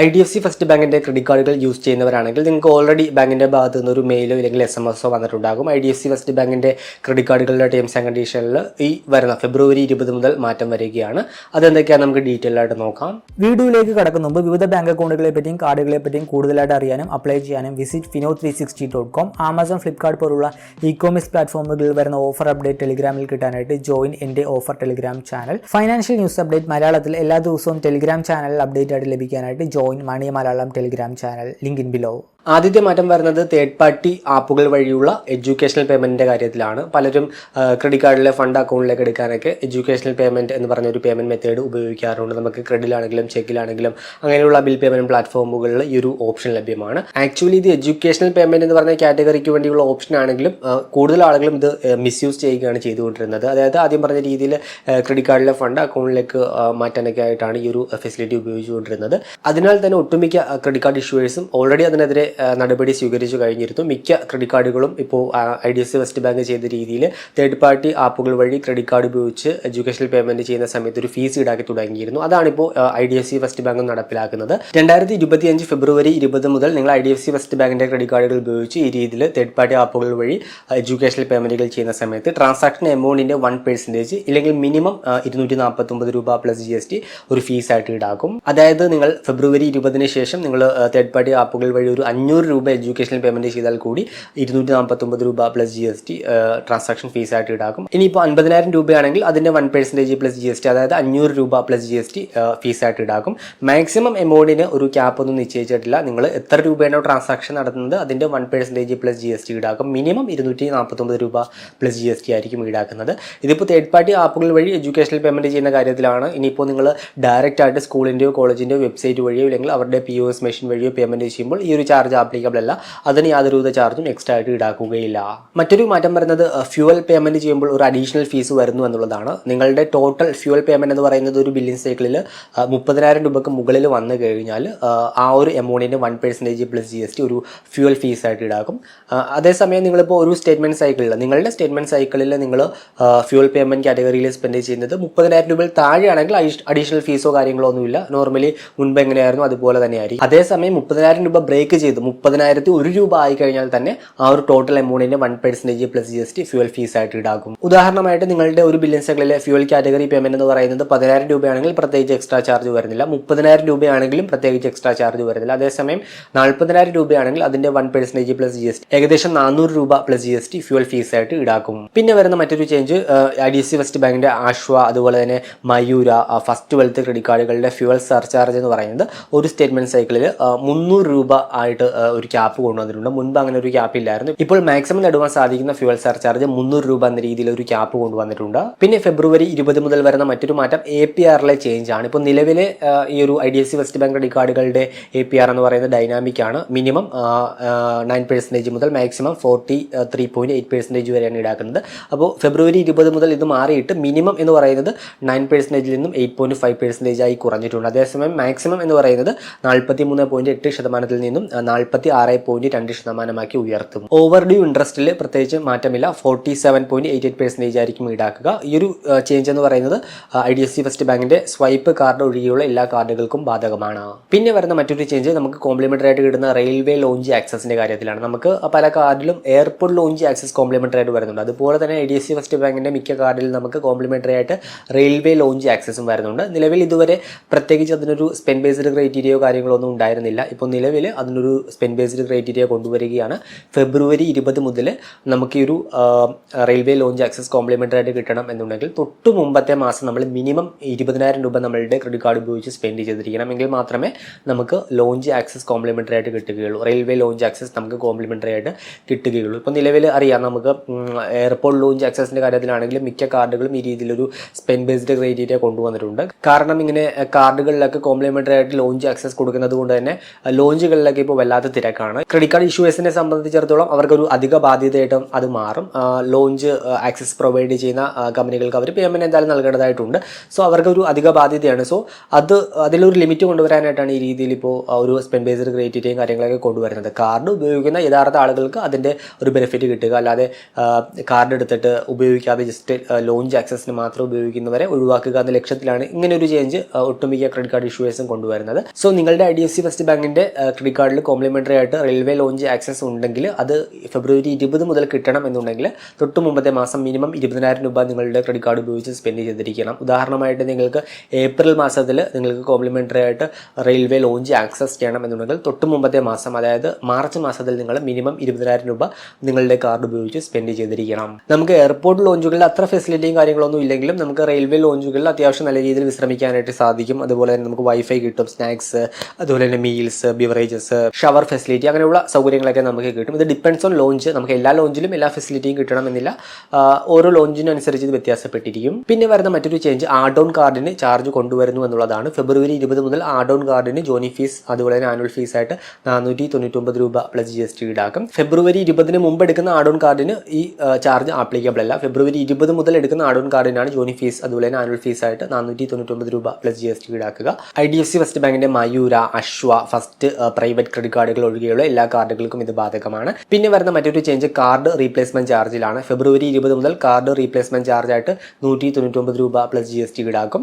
I D F C first ബാങ്കിന്റെ credit കാർഡുകൾ use ചെയ്യുന്നവരാണെങ്കിൽ നിങ്ങൾക്ക് ഓൾറെഡി ബാങ്കിന്റെ ഭാഗത്ത് നിന്ന് ഒരു മെയിലോ ഇല്ലെങ്കിൽ എസ് എം എസോ വന്നിട്ടുണ്ടാകും. I D F C First ബാങ്കിന്റെ ക്രെഡിറ്റ് കാർഡുകളുടെ ടേംസ് ആൻഡ് കണ്ടീഷനിൽ ഈ വരുന്ന ഫെബ്രുവരി ഇരുപത് മുതൽ മാറ്റം വരികയാണ്. അതെന്തൊക്കെയാണ് നമുക്ക് ഡീറ്റെയിൽ ആയിട്ട് നോക്കാം. വീഡിയോയിലേക്ക് കടക്കുന്ന മുമ്പ് വിവിധ ബാങ്ക് അക്കൗണ്ടുകളെ പറ്റിയും കാർഡുകളെ പറ്റിയും കൂടുതലായിട്ട് അറിയാനും അപ്ലൈ ചെയ്യാനും visit Fino three sixty dot com Amazon Flipkart പോലുള്ള ഇ കോമേഴ്സ് പ്ലാറ്റ്ഫോമുകളിൽ വരുന്ന ഓഫർ അപ്ഡേറ്റ് ടെലിഗ്രാമിൽ കിട്ടാനായിട്ട് ജോയിൻ എന്റെ offer Telegram channel financial news update മലയാളത്തിൽ എല്ലാ ദിവസവും ടെലിഗ്രാം ചാനലിൽ അപ്ഡേറ്റ് ആയിട്ട് ലഭിക്കാനായിട്ട് join money Malayalam Telegram channel link in below ആദ്യത്തെ മാറ്റം വരുന്നത് തേർഡ് പാർട്ടി ആപ്പുകൾ വഴിയുള്ള എഡ്യൂക്കേഷണൽ പേയ്മെന്റിന്റെ കാര്യത്തിലാണ്. പലരും ക്രെഡിറ്റ് കാർഡിലെ ഫണ്ട് അക്കൗണ്ടിലേക്ക് എടുക്കാനൊക്കെ എഡ്യൂക്കേഷണൽ പേയ്മെന്റ് എന്ന് പറഞ്ഞ ഒരു പേയ്മെന്റ് മെത്തേഡ് ഉപയോഗിക്കാറുണ്ട്. നമുക്ക് ക്രെഡിറ്റിലാണെങ്കിലും ചെക്കിലാണെങ്കിലും അങ്ങനെയുള്ള ബിൽ പേയ്മെന്റ് പ്ലാറ്റ്ഫോമുകളിൽ ഈ ഒരു ഓപ്ഷൻ ലഭ്യമാണ്. ആക്ച്വലി ഇത് എഡ്യൂക്കേഷണൽ പേയ്മെന്റ് എന്ന് പറഞ്ഞ കാറ്റഗറിക്ക് വേണ്ടിയുള്ള ഓപ്ഷൻ ആണെങ്കിലും കൂടുതൽ ആളുകളും ഇത് മിസ്യൂസ് ചെയ്യുകയാണ് ചെയ്തുകൊണ്ടിരുന്നത്. അതായത് ആദ്യം പറഞ്ഞ രീതിയിൽ ക്രെഡിറ്റ് കാർഡിലെ ഫണ്ട് അക്കൗണ്ടിലേക്ക് മാറ്റാനൊക്കെ ആയിട്ടാണ് ഈ ഒരു ഫെസിലിറ്റി ഉപയോഗിച്ചുകൊണ്ടിരുന്നത്. അതിനാൽ തന്നെ ഒട്ടുമിക്ക ക്രെഡിറ്റ് കാർഡ് ഇഷ്യൂവേഴ്സും ഓൾറെഡി അതിനെതിരെ നടപടി സ്വീകരിച്ചു കഴിഞ്ഞിരുന്നു. മിക്ക ക്രെഡിറ്റ് കാർഡുകളും ഇപ്പോൾ I D F C First Bank ചെയ്ത രീതിയിൽ തേർഡ് പാർട്ടി ആപ്പുകൾ വഴി ക്രെഡിറ്റ് കാർഡ് ഉപയോഗിച്ച് എഡ്യൂക്കേഷണൽ പേയ്മെന്റ് ചെയ്യുന്ന സമയത്ത് ഒരു ഫീസ് ഈടാക്കി തുടങ്ങിയിരുന്നു. അതാണിപ്പോൾ I D F C First Bank നടപ്പിലാക്കുന്നത് രണ്ടായിരത്തി ഇരുപത്തി അഞ്ച് ഫെബ്രുവരി ഇരുപത് മുതൽ നിങ്ങൾ I D F C First ബാങ്കിന്റെ ക്രെഡിറ്റ് കാർഡുകൾ ഉപയോഗിച്ച് ഈ രീതിയിൽ തേർഡ് പാർട്ടി ആപ്പുകൾ വഴി എഡ്യൂക്കേഷണൽ പേയ്മെന്റുകൾ ചെയ്യുന്ന സമയത്ത് ട്രാൻസാക്ഷൻ എമൗണ്ടിന്റെ വൺ പെർസെന്റേജ് ഇല്ലെങ്കിൽ മിനിമം ഇരുന്നൂറ്റി നാൽപ്പത്തി ഒമ്പത് രൂപ പ്ലസ് ജി എസ് ടി ഒരു ഫീസ് ആയിട്ട് ഈടാക്കും. അതായത് നിങ്ങൾ ഫെബ്രുവരി ഇരുപതിന് ശേഷം നിങ്ങൾ തേർഡ് പാർട്ടി ആപ്പുകൾ വഴി ഒരു അഞ്ഞൂറ് രൂപ എഡ്യൂക്കേഷണൽ പേയ്മെന്റ് ചെയ്താൽ കൂടി ഇരുന്നൂറ്റി നാൽപ്പത്തി ഒമ്പത് രൂപ plus G S T transaction fees ആയിട്ട് ഈടാക്കും. ഇനിയിപ്പോൾ അൻപതിനായിരം രൂപയാണെങ്കിൽ അതിന്റെ one percentage plus G S T അതായത് അഞ്ഞൂറ് രൂപ plus G S T fees ആയിട്ട് ഈടാക്കും. മാക്സിമം എമൗണ്ടിന് ഒരു ക്യാപ്പ് ഒന്നും നിശ്ചയിച്ചിട്ടില്ല. നിങ്ങൾ എത്ര രൂപയാണോ ട്രാൻസാക്ഷൻ നടത്തുന്നത് അതിന്റെ one percentage plus G S T ഈടാക്കും. മിനിമം ഇരുന്നൂറ്റി നാൽപ്പത്തൊമ്പത് രൂപ പ്ലസ് ജി എസ് ടി ആയിരിക്കും ഈടാക്കുന്നത്. ഇതിപ്പോൾ തേർഡ് പാർട്ടി ആപ്പുകൾ വഴി എഡ്യൂക്കേഷണൽ പേയ്മെന്റ് ചെയ്യുന്ന കാര്യത്തിലാണ്. ഇനിയിപ്പോൾ നിങ്ങൾ ഡയറക്റ്റ് ആയിട്ട് സ്കൂളിന്റെയോ കോളേജിന്റെയോ വെബ്സൈറ്റ് വഴിയോ അല്ലെങ്കിൽ അവരുടെ പി ഒ എസ് മെഷീൻ വഴിയോ പേയ്മെന്റ് ചെയ്യുമ്പോൾ ഈ ഒരു ചാർജ് ആപ്ലിക്കബിൾ അല്ല. അതിന് യാതൊരുവിധ ചാർജും എക്സ്ട്രാ ആയിട്ട് ഈടാക്കുകയില്ല. മറ്റൊരു മാറ്റം വരുന്നത് ഫ്യൂവൽ പേയ്മെന്റ് ചെയ്യുമ്പോൾ ഒരു അഡീഷണൽ ഫീസ് വരുന്നു എന്നുള്ളതാണ്. നിങ്ങളുടെ ടോട്ടൽ ഫ്യൂവൽ പേയ്മെന്റ് എന്ന് പറയുന്നത് ഒരു ബില്ലിംഗ് സൈക്കിളിൽ മുപ്പതിനായിരം രൂപയ്ക്ക് മുകളിൽ വന്നു കഴിഞ്ഞാൽ ആ, ഒരു എമൗണ്ടിന്റെ one percentage plus G S T ഒരു ഫ്യൂവൽ ഫീസ് ആയിട്ട് ഈടാക്കും. അതേസമയം നിങ്ങളിപ്പോൾ ഒരു സ്റ്റേറ്റ്മെന്റ് സൈക്കിളിൽ നിങ്ങളുടെ സ്റ്റേറ്റ്മെന്റ് സൈക്കിളിൽ നിങ്ങൾ ഫ്യൂവൽ പേയ്മെന്റ് കാറ്റഗറിയിൽ സ്പെൻഡ് ചെയ്യുന്നത് മുപ്പതിനായിരം രൂപയിൽ താഴെയാണെങ്കിൽ അഡീഷണൽ ഫീസോ കാര്യങ്ങളോ ഒന്നുമില്ല. നോർമലി മുൻപ് എങ്ങനെയായിരുന്നു അതുപോലെ തന്നെയായിരിക്കും. അതേസമയം മുപ്പതിനായിരം രൂപ ബ്രേക്ക് ചെയ്ത് മുപ്പതിനായിരത്തി ഒരു രൂപ ആയി കഴിഞ്ഞാൽ തന്നെ ആ ഒരു total എമൗണ്ടിന്റെ one percentage plus G S T fuel fees ആയിട്ട് ഈടാക്കും. ഉദാഹരണമായിട്ട് നിങ്ങളുടെ ഒരു ബില്ലിംഗ് സൈക്കിളിലെ ഫ്യൂവൽ കാറ്റഗറി പേയ്മെന്റ് എന്ന് പറയുന്നത് പതിനായിരം രൂപയാണെങ്കിൽ പ്രത്യേകിച്ച് എക്സ്ട്രാ ചാർജ് വരുന്നില്ല. മുപ്പതിനായിരം രൂപയാണെങ്കിലും പ്രത്യേകിച്ച് എക്സ്ട്രാ ചാർജ് വരുന്നില്ല. അതേസമയം നാൽപ്പതിനായിരം രൂപയാണെങ്കിൽ അതിന്റെ one percentage plus G S T ഏകദേശം നാനൂറ് രൂപ plus G S T fuel fees ആയിട്ട് ഈടാക്കും. പിന്നെ വരുന്ന മറ്റൊരു change I D C First ബാങ്കിന്റെ ആശ്വ അതുപോലെ തന്നെ മയൂര ഫസ്റ്റ് വെൽത്ത് ക്രെഡിറ്റ് കാർഡുകളുടെ ഫ്യൂവൽ സർചാർജ് എന്ന് പറയുന്നത് ഒരു സ്റ്റേറ്റ്മെന്റ് സൈക്കിളിൽ മുന്നൂറ് രൂപ ആയിട്ട് ഒരു ക്യാപ്പ് കൊണ്ടുവന്നിട്ടുണ്ട്. മുൻപ് അങ്ങനെ ഒരു ക്യാപ്പ് ഇല്ലായിരുന്നു. ഇപ്പോൾ മാക്സിമം നേടുവാൻ സാധിക്കുന്ന ഫ്യൂവൽ സർചാർജ് മുന്നൂറ് രൂപ എന്ന രീതിയിൽ ഒരു ക്യാപ്പ് കൊണ്ടുവന്നിട്ടുണ്ട്. പിന്നെ ഫെബ്രുവരി ഇരുപത് മുതൽ വരുന്ന മറ്റൊരു മാറ്റം എ പി ആറിലെ ചേഞ്ച് ആണ്. ഇപ്പോൾ നിലവിലെ ഈ ഒരു I D S C First Bank credit കാർഡുകളുടെ A P R എന്ന് പറയുന്നത് ഡൈനാമിക് ആണ്. മിനിമം നയൻ പെർസെന്റേജ് മുതൽ maximum forty three point eight percentage വരെയാണ് ഈടാക്കുന്നത്. അപ്പോൾ ഫെബ്രുവരി ഇരുപത് മുതൽ ഇത് മാറിയിട്ട് മിനിമം എന്ന് പറയുന്നത് നയൻ പെർസെന്റേജിൽ നിന്നും എയ്റ്റ് പോയിന്റ് ഫൈവ് പെർസെന്റേജ് ആയി കുറഞ്ഞിട്ടുണ്ട്. അതേസമയം മാക്സിമം എന്ന് പറയുന്നത് നാൽപ്പത്തി മൂന്ന് പോയിന്റ് എട്ട് ശതമാനത്തിൽ നിന്നും നാൽപ്പത്തി ആറ് പോയിന്റ് രണ്ട് ശതമാനമാക്കി ഉയർത്തും. ഓവർ ഡ്യൂ ഇൻട്രസ്റ്റിൽ പ്രത്യേകിച്ച് മാറ്റമില്ല. Forty seven point eight eight percentage ആയിരിക്കും ഈടാക്കുക. ഈ ഒരു ചേഞ്ച് എന്ന് പറയുന്നത് I D F C First ബാങ്കിന്റെ സ്വൈപ്പ് കാർഡ് ഒഴികെയുള്ള എല്ലാ കാർഡുകൾക്കും ബാധകമാണ്. പിന്നെ വരുന്ന മറ്റൊരു ചേഞ്ച് നമുക്ക് കോംപ്ലിമെന്ററി ആയിട്ട് കിട്ടുന്ന റെയിൽവേ ലോഞ്ച് ആക്സസിന്റെ കാര്യത്തിലാണ്. നമുക്ക് പല കാർഡിലും എയർപോർട്ട് ലോഞ്ച് ആക്സസ് കോംപ്ലിമെന്ററി ആയിട്ട് വരുന്നുണ്ട്. അതുപോലെ തന്നെ I D F C First ബാങ്കിന്റെ മിക്ക കാർഡിൽ നമുക്ക് കോംപ്ലിമെന്ററി ആയിട്ട് റെയിൽവേ ലോഞ്ച് ആക്സസും വരുന്നുണ്ട്. നിലവിൽ ഇതുവരെ പ്രത്യേകിച്ച് അതിനൊരു സ്പെൻ ബേസ്ഡ് ക്രൈറ്റീരിയയോ കാര്യങ്ങളോ ഒന്നും ഉണ്ടായിരുന്നില്ല. ഇപ്പോൾ നിലവിൽ അതിനൊരു സ്പെൻ ബേസ്ഡ് ക്രൈറ്റീരിയ കൊണ്ടുവരികയാണ്. ഫെബ്രുവരി ഇരുപത് മുതൽ നമുക്ക് ഈ ഒരു റെയിൽവേ ലോഞ്ച് ആക്സസ് കോംപ്ലിമെന്ററി ആയിട്ട് കിട്ടണം എന്നുണ്ടെങ്കിൽ തൊട്ട് മുമ്പത്തെ മാസം നമ്മൾ മിനിമം ഇരുപതിനായിരം രൂപ നമ്മളുടെ ക്രെഡിറ്റ് കാർഡ് ഉപയോഗിച്ച് സ്പെൻഡ് ചെയ്തിരിക്കണം. എങ്കിൽ മാത്രമേ നമുക്ക് ലോഞ്ച് ആക്സസ് കോംപ്ലിമെന്ററി ആയിട്ട് കിട്ടുകയുള്ളൂ. റെയിൽവേ ലോഞ്ച് ആക്സസ് നമുക്ക് കോംപ്ലിമെന്ററി ആയിട്ട് കിട്ടുകയുള്ളൂ. ഇപ്പോൾ നിലവിൽ അറിയാം നമുക്ക് എയർപോർട്ട് ലോഞ്ച് ആക്സസിന്റെ കാര്യത്തിലാണെങ്കിലും മിക്ക കാർഡുകളും ഈ രീതിയിലൊരു സ്പെൻ ബേസ്ഡ് ക്രൈറ്റീരിയ കൊണ്ടുവന്നിട്ടുണ്ട്. കാരണം ഇങ്ങനെ കാർഡുകളിലൊക്കെ കോംപ്ലിമെന്ററി ആയിട്ട് ലോഞ്ച് ആക്സസ് കൊടുക്കുന്നത് കൊണ്ട് തന്നെ ലോഞ്ചുകളിലൊക്കെ ഇപ്പോൾ വല്ലാത്ത വല്ലാത്ത തിരക്കാണ്. ക്രെഡിറ്റ് കാർഡ് ഇഷ്യൂസിനെ സംബന്ധിച്ചിടത്തോളം അവർക്കൊരു അധിക ബാധ്യതയായിട്ടും അത് മാറും. ലോഞ്ച് ആക്സസ് പ്രൊവൈഡ് ചെയ്യുന്ന കമ്പനികൾക്ക് അവർ പേയ്മെന്റ് എന്തായാലും നൽകേണ്ടതായിട്ടുണ്ട്. സോ അവർക്കൊരു അധിക ബാധ്യതയാണ്. സോ അത് അതിലൊരു ലിമിറ്റ് കൊണ്ടുവരാനായിട്ടാണ് ഈ രീതിയിൽ ഇപ്പോൾ ഒരു സ്പെൻഡ് ബേസ്ഡ് ക്രിയേറ്റിവിറ്റിയും കാര്യങ്ങളൊക്കെ കൊണ്ടുവരുന്നത്. കാർഡ് ഉപയോഗിക്കുന്ന യഥാർത്ഥ ആളുകൾക്ക് അതിന്റെ ഒരു ബെനിഫിറ്റ് കിട്ടുക. അല്ലാതെ കാർഡ് എടുത്തിട്ട് ഉപയോഗിക്കാതെ ജസ്റ്റ് ലോഞ്ച് ആക്സസിന് മാത്രം ഉപയോഗിക്കുന്നവരെ ഒഴിവാക്കുക എന്ന ലക്ഷ്യത്തിലാണ് ഇങ്ങനെ ഒരു ചേഞ്ച് ഒട്ടുമിക്ക ക്രെഡിറ്റ് കാർഡ് ഇഷ്യൂസും കൊണ്ടുവരുന്നത്. സോ നിങ്ങളുടെ I D F C First ബാങ്കിന്റെ ക്രെഡിറ്റ് കാർഡിൽ കോംപ്ലിമെന്ററി ആയിട്ട് റെയിൽവേ ലോഞ്ച് ആക്സസ് ഉണ്ടെങ്കിൽ അത് ഫെബ്രുവരി ഇരുപത് മുതൽ കിട്ടണം എന്നുണ്ടെങ്കിൽ തൊട്ട് മുമ്പത്തെ മാസം മിനിമം ഇരുപതിനായിരം രൂപ നിങ്ങളുടെ ക്രെഡിറ്റ് കാർഡ് ഉപയോഗിച്ച് സ്പെൻഡ് ചെയ്തിരിക്കണം. ഉദാഹരണമായിട്ട് നിങ്ങൾക്ക് ഏപ്രിൽ മാസത്തിൽ നിങ്ങൾക്ക് കോംപ്ലിമെന്ററി ആയിട്ട് റെയിൽവേ ലോഞ്ച് ആക്സസ് ചെയ്യണം എന്നുണ്ടെങ്കിൽ തൊട്ട് മുമ്പത്തെ മാസം അതായത് മാർച്ച് മാസത്തിൽ നിങ്ങൾ മിനിമം ഇരുപതിനായിരം രൂപ നിങ്ങളുടെ കാർഡ് ഉപയോഗിച്ച് സ്പെൻഡ് ചെയ്തിരിക്കണം. നമുക്ക് എയർപോർട്ട് ലോഞ്ചുകളിൽ അത്ര ഫെസിലിറ്റിയും കാര്യങ്ങളൊന്നും ഇല്ലെങ്കിലും നമുക്ക് റെയിൽവേ ലോഞ്ചുകളിൽ അത്യാവശ്യം നല്ല രീതിയിൽ വിശ്രമിക്കാനായിട്ട് സാധിക്കും. അതുപോലെ തന്നെ നമുക്ക് വൈഫൈ കിട്ടും സ്നാക്സ് അതുപോലെ തന്നെ മീൽസ് ബിവറേജസ് ഷവർ ഫെസിലിറ്റി അങ്ങനെയുള്ള സൗകര്യങ്ങളൊക്കെ നമുക്ക് കിട്ടും. ഇത് ഡിപ്പെൻഡ്സ് ഓൺ ലോഞ്ച് നമുക്ക് എല്ലാ ലോഞ്ചിലും എല്ലാ ഫെസിലിറ്റിയും കിട്ടണമെന്നില്ല. ഓരോ ലോഞ്ചിനനുസരിച്ച് ഇത് വ്യത്യാസപ്പെട്ടിരിക്കും. പിന്നെ വരുന്ന മറ്റൊരു ചേഞ്ച് ആഡ് ഓൺ കാർഡിന് ചാർജ് കൊണ്ടുവരുന്നു എന്നുള്ളതാണ്. ഫെബ്രുവരി ഇരുപത് മുതൽ ആഡ് ഓൺ കാർഡിന് ജോണി ഫീസ് അതുപോലെ തന്നെ ആനുവൽ ഫീസ് ആയിട്ട് നാനൂറ്റി തൊണ്ണൂറ്റൊമ്പത് രൂപ പ്ലസ് ജി എസ് ടി ഈടാക്കും. ഫെബ്രുവരി ഇരുപതിന് മുമ്പ് എടുക്കുന്ന ഓൺ കാർഡിന് ഈ ചാർജ് ആപ്ലിക്കബിൾ അല്ല. ഫെബ്രുവരി ഇരുപത് മുതൽ എടുക്കുന്ന ആഡ് ഓൺ കാർഡിനാണ് ജോണി ഫീസ് അതുപോലെ തന്നെ ആനുവൽ ഫീസ് ആയിട്ട് നാനൂറ്റി തൊണ്ണൂറ്റൊമ്പത് രൂപ പ്ലസ് ജി എസ് ടി ഈടാക്കുക. I D F C first ബാങ്കിന്റെ Mayura Ashva first private credit കാർഡുകൾ ഒഴികെയുള്ള എല്ലാ കാർഡുകൾക്കും ഇത് ബാധകമാണ്. പിന്നെ വരുന്ന മറ്റൊരു ചേഞ്ച് കാർഡ് റീപ്ലേസ്മെന്റ് ചാർജിലാണ് ഫെബ്രുവരി ഇരുപത് മുതൽ കാർഡ് റീപ്ലേസ്മെന്റ് ചാർജ് ആയിട്ട് നൂറ്റി തൊണ്ണൂറ്റൊമ്പത് രൂപ പ്ലസ് ജി എസ് ടി ഈടാക്കും.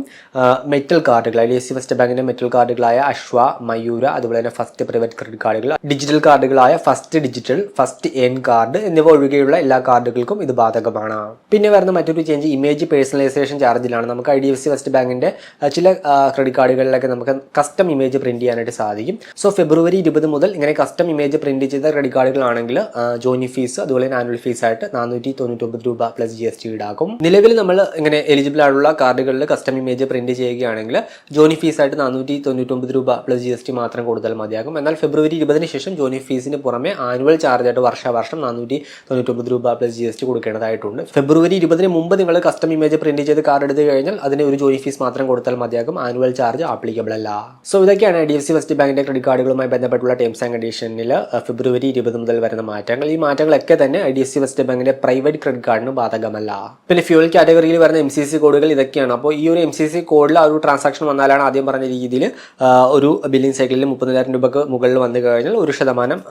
മെറ്റൽ കാർഡുകൾ I D S C First ബാങ്കിന്റെ മെറ്റൽ കാർഡുകളായ അശ്വ മയൂര അതുപോലെ തന്നെ ഫസ്റ്റ് പ്രൈവറ്റ് ക്രെഡിറ്റ് കാർഡുകൾ digital കാർഡുകളായ first digital first N card എന്നിവ ഒഴികെയുള്ള എല്ലാ കാർഡുകൾക്കും ഇത് ബാധകമാണ്. പിന്നെ വരുന്ന മറ്റൊരു ചേഞ്ച് ഇമേജ് പേഴ്സണലൈസേഷൻ ചാർജിലാണ് നമുക്ക് I D F C First ബാങ്കിന്റെ ചില ക്രെഡിറ്റ് കാർഡുകളിലൊക്കെ നമുക്ക് കസ്റ്റം ഇമേജ് പ്രിന്റ് ചെയ്യാനായിട്ട് സാധിക്കും. സോ ഫെബ്രുവരി ഇരുപത് മുതൽ ഇങ്ങനെ കസ്റ്റം ഇമേജ് പ്രിന്റ് ചെയ്ത ക്രെഡിറ്റ് കാർഡുകളാണെങ്കിൽ ജോയിനി ഫീസ് അതുപോലെ ആനുവൽ ഫീസ് ആയിട്ട് നാനൂറ്റി തൊണ്ണൂറ്റൊമ്പത് രൂപ പ്ലസ് ജി എസ് ടി ഈടാക്കും. നിലവിൽ നമ്മൾ ഇങ്ങനെ എലിജിബിൾ ആയിട്ടുള്ള കാർഡുകളിൽ കസ്റ്റം ഇമേജ് പ്രിന്റ് ചെയ്യുകയാണെങ്കിൽ ജോയിനി ഫീസ് ആയിട്ട് നാനൂറ്റി തൊണ്ണൂറ്റൊമ്പത് രൂപ പ്ലസ് ജി എസ് ടി മാത്രം കൊടുത്താൽ മതിയാകും. എന്നാൽ ഫെബ്രുവരി ഇരുപതിന് ശേഷം ജോയിനി ഫീസിന് പുറമെ ആനുവൽ ചാർജ് ആയിട്ട് വർഷാവർഷം നാനൂറ്റി തൊണ്ണൂറ്റൊമ്പത് രൂപ പ്ലസ് ജി എസ് ടി കൊടുക്കേണ്ടതായിട്ടുണ്ട്. ഫെബ്രുവരി ഇരുപതിന് മുമ്പ് നിങ്ങൾ കസ്റ്റം ഇമേജ് പ്രിന്റ് ചെയ്ത് കാർഡ് എടുത്തു കഴിഞ്ഞാൽ അതിന് ഒരു ജോയിനി ഫീസ് മാത്രം കൊടുത്താൽ മതിയാകും. ആനുവൽ ചാർജ് ആപ്ലിക്കബിൾ അല്ല. സോ ഇതൊക്കെയാണ് ഡി എഫ് സി ഫസ്റ്റ് ബാങ്കിന്റെ ക്രെഡിറ്റ് കാർഡുകളുമായി ബന്ധപ്പെട്ടുള്ള ടേംസ് ആൻഡ് കണ്ടീഷനിൽ ഫെബ്രുവരി ഇരുപത് മുതൽ വരുന്ന മാറ്റങ്ങൾ. ഈ മാറ്റങ്ങളൊക്കെ തന്നെ I D S C First ബാങ്കിന്റെ പ്രൈവറ്റ് ക്രെഡിറ്റ് കാർഡിന് ബാധകമല്ല. പിന്നെ ഫ്യൂൽ കാറ്റഗറിയിൽ വരുന്ന എം സി സി കോഡുകൾ ഇതൊക്കെയാണ്. അപ്പോൾ ഈ ഒരു എം സി സി കോഡിൽ ആ ഒരു ട്രാൻസാക്ഷൻ വന്നാലാണ് ആദ്യം പറഞ്ഞ രീതിയിൽ ഒരു ബില്ലിംഗ് സൈക്കിളിൽ മുപ്പതിനായിരം രൂപക്ക് മുകളിൽ വന്നു കഴിഞ്ഞാൽ ഒരു ശതമാനം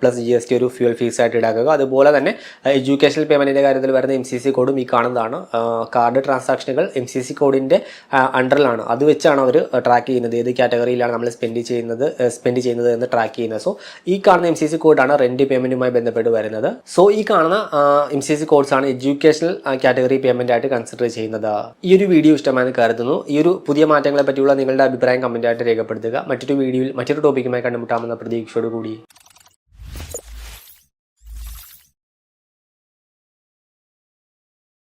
പ്ലസ് ജി എസ് ടി ഒരു ഫ്യൂൽ ഫീസ് ആയിട്ട് ഈടാക്കുക. അതുപോലെ തന്നെ എഡ്യൂക്കേഷണൽ പേയ്മെന്റിന്റെ കാര്യത്തിൽ വരുന്ന എം സി സി കോഡും ഈ കാണുന്നതാണ്. കാർഡ് ട്രാൻസാക്ഷനുകൾ എം സി സി കോഡിന്റെ അണ്ടറിലാണ്. അത് വെച്ചാണ് അവർ ട്രാക്ക് ചെയ്യുന്നത്. ഏത് കാറ്റഗറിയിലാണ് നമ്മൾ സ്പെൻഡ് ചെയ്യുന്നത് സ്പെൻഡ് ചെയ്യുന്നത് എന്ന് ട്രാക്ക് ചെയ്യുന്നത് സോ ഈ കാണുന്ന എം സി സി കോഡാണ് റെന്റ് പേയ്മെന്റുമായി ബന്ധപ്പെട്ട് വരുന്നത്. സോ ഈ കാണുന്ന എം സി സി കോഡ്സ് ആണ് എഡ്യൂക്കേഷണൽ കാറ്റഗറി പേയ്മെന്റ് ആയിട്ട് കൺസിഡർ ചെയ്യുന്നത്. ഈ ഒരു വീഡിയോ ഇഷ്ടമായി കരുതുന്നു. ഈ ഒരു പുതിയ മാറ്റങ്ങളെ പറ്റിയുള്ള നിങ്ങളുടെ അഭിപ്രായം കമന്റ് ആയിട്ട് രേഖപ്പെടുത്തുക. മറ്റൊരു വീഡിയോയിൽ മറ്റൊരു ടോപ്പിക്കുമായി കണ്ടുമുട്ടാമെന്ന പ്രതീക്ഷയോട്